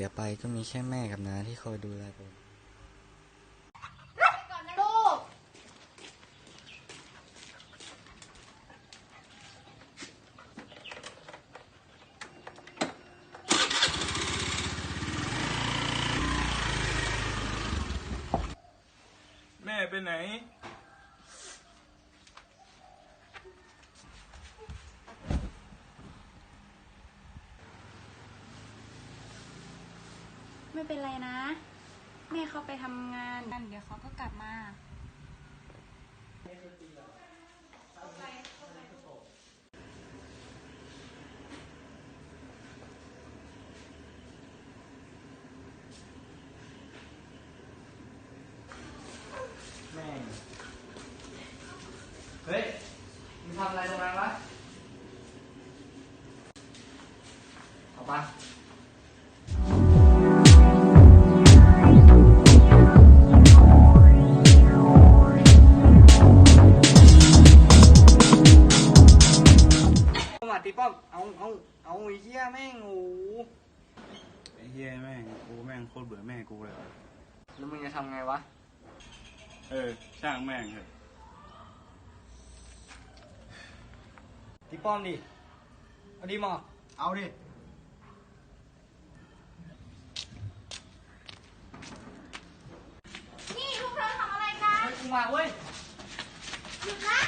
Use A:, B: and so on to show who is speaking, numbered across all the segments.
A: เสียไปก็มีแค่แม่กับน้าที่คอยดูแลผม
B: แม่ไปไหน
C: ไม่เป็นไรนะ แม่เขาไปทำงานเดี๋ยวเขาก็กลับมา
A: แม่เฮ้ย มึงทำอะไรตรงนั้นวะเอาป ง
B: กูแม่งโคตรเบื่อแม่กูเลยว่ะ
A: แล้วมึงจะทำไงวะ
B: เออ ช่างแม่งเถอะ
A: ตีป้อมดิ เอาดิหมอ
D: เอาดิ
C: นี่พวกเธอทำอะไรกัน
A: เฮ้ยกูมาเว้ย
C: หยุดนะ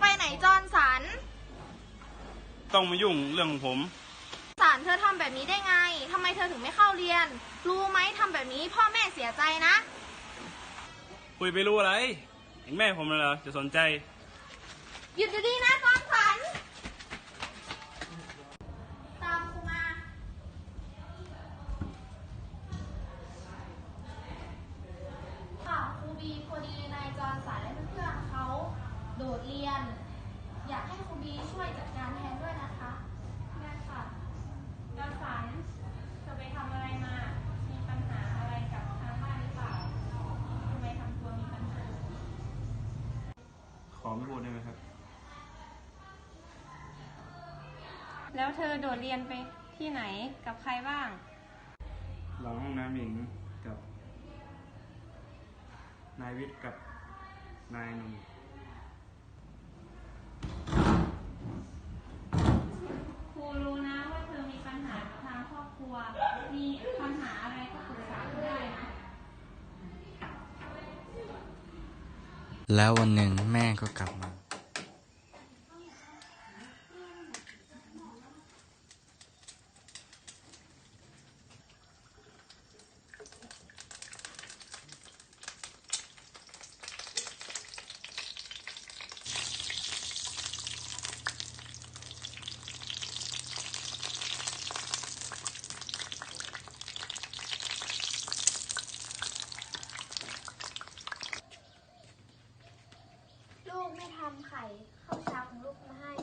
C: ไปไหนจอนสัน
B: ต้องมายุ่งเรื่องของผม
C: สันเธอทำแบบนี้ได้ไงทำไมเธอถึงไม่เข้าเรียน รู้ไหมทำแบบนี้พ่อแม่เสียใจนะ
B: คุยไปรู้อะไรเองแม่ผมเลยเหรอจะสนใจ
C: หยุดเดี๋ยวนี้นะจอนสัน ตามครูมา ค่ะครูบีพอดีนายจอนสันและเพื่อนๆเขาโดดเรียน อยากให้ครูบีช่วยจัดการแทนด้วยนะคะได้ค่ะจอนสันเธอไปทำอะไรมา มีปัญหาอะไรกับทางบ้านหรือเปล่าทำไมทำตัวมีปัญหา
B: ขอไม่พูดได้ไหมครับ
E: แล้วเธอโดดเรียนไปที่ไหนกับใครบ้าง
B: หลังห้องน้ำหญิงกับ นายวิทย์กับนายหนุ่ม
E: ครูรู้นะว่าเธอมีปัญหากับทางครอบครัว มีปัญหาอะไรก็ปรึกษาครูได้นะ
A: แล้ววันหนึ่งแม่ก็กลับมา
C: ลูกไม่ทำไข่ข้าวเช้าของลูกมาให้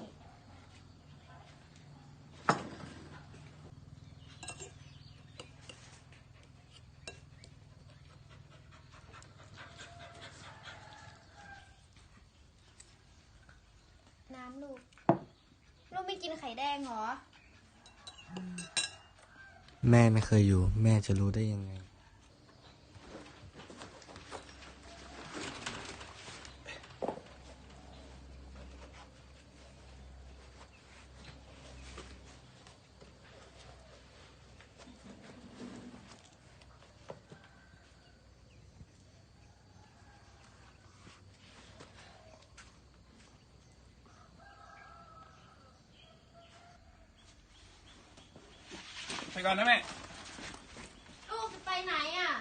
C: ำลูก ลูกไม่กินไข่แดงเหรอ
A: แม่ไม่เคยอยู่ แม่จะรู้ได้ยังไง
B: ก่อนนะแม่
C: ลูกจะไปไหนอะ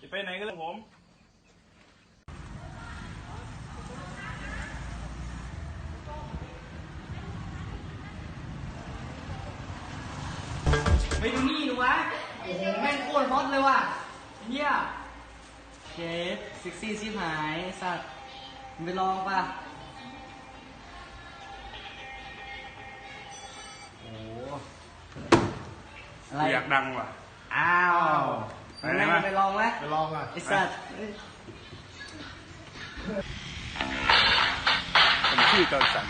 B: จะไปไหนก็เรื่องผม
A: ไปดูนี่ดูวะ โอ้โห แม่งโคตรฮอตเลยว่ะเฮียเชฟเซ็กซี่ชิบหาย สัตว์มึงไปลองป่ะ อะไร
B: อยากดังว่ะ
A: อ้าว
B: ไปไหนวะ
A: ไปลองไหม
D: ไปลองอะ
A: ไอ้สัตว์
B: ผมชื่อ
A: จอห์นสัน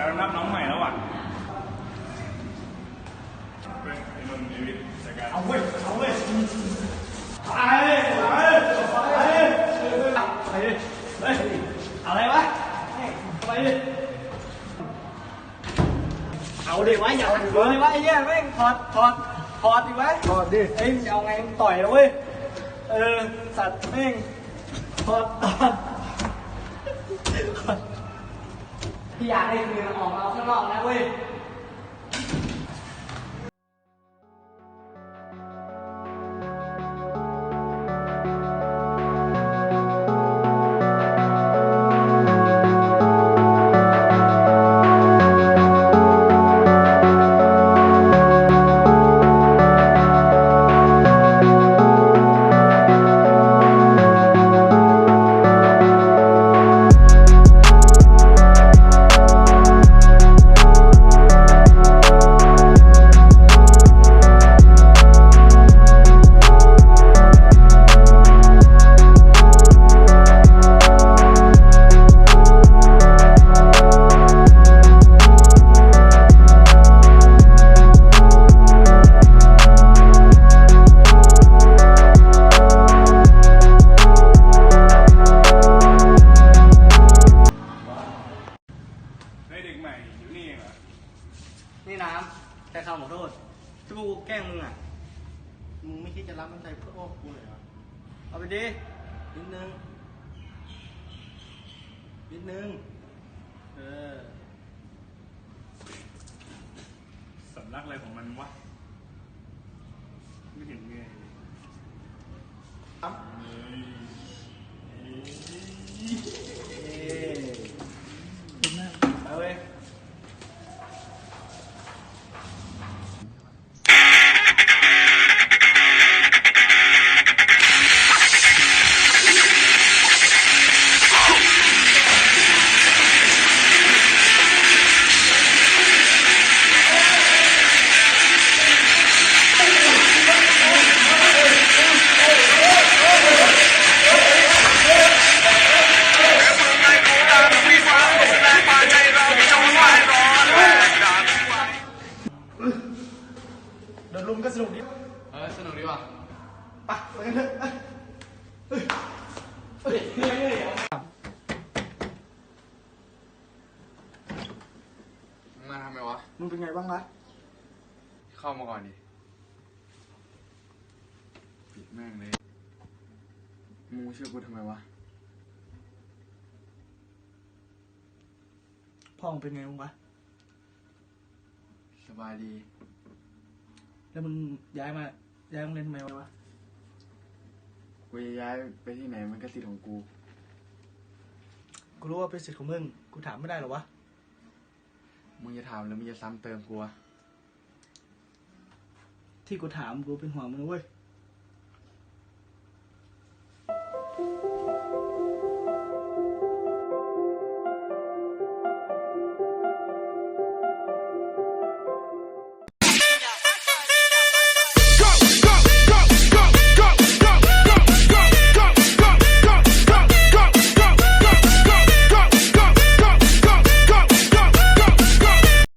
B: สงสัยเรานับน้องใหม่แล้วอะเฮ้ยไอ้นนท์ไอ้วิทจัดการ
A: เอาเว้ยเอาเว้ยไปไปไปไปไปดิเฮ้ยอะไรวะไปเอาดิวะอย่าเอเลยวะไอ้เหี้ยแม่งถอดถอดถอดดิวะถอดดิเอ้ยเอาไงมึงต่อยนะเว้ยเออสัตว์แม่งถอดถอด พี่อยากได้คืนออกมาเอาข้างนอกนะเว้ย แต่คำขอโทษที่กูแกล้งมึงอะ
D: มึงไม่คิดจะรับน้ำใจเพื่อพวกกูเลยเหรอ
A: เอาไปดิ
D: นิดนึง นิดนึง เออ
B: สำนักอะไรของมันวะ ไม่เห็นไง
D: ครับ ก่
A: อนดิ
D: ปิ
F: ดแม่งเลยมึงมาช่วยกูทำไมวะ
D: พ่อมึงเป็นไงบ้างวะ
F: สบายดี
D: แล้วมึงย้ายมา ย้ายโรงเรียนทำไมวะ
F: กูจะย้ายไปที่ไหนมันก็สิทธิ์ของกู
D: กูรู้ว่าเป็นสิทธิ์ของมึง กูถามไม่ได้หรอวะ
F: มึงจะถามหรือมึงจะซ้ำเติมกูวะ
D: ที่กูถามกูเป็นห่วงมึงเว้ย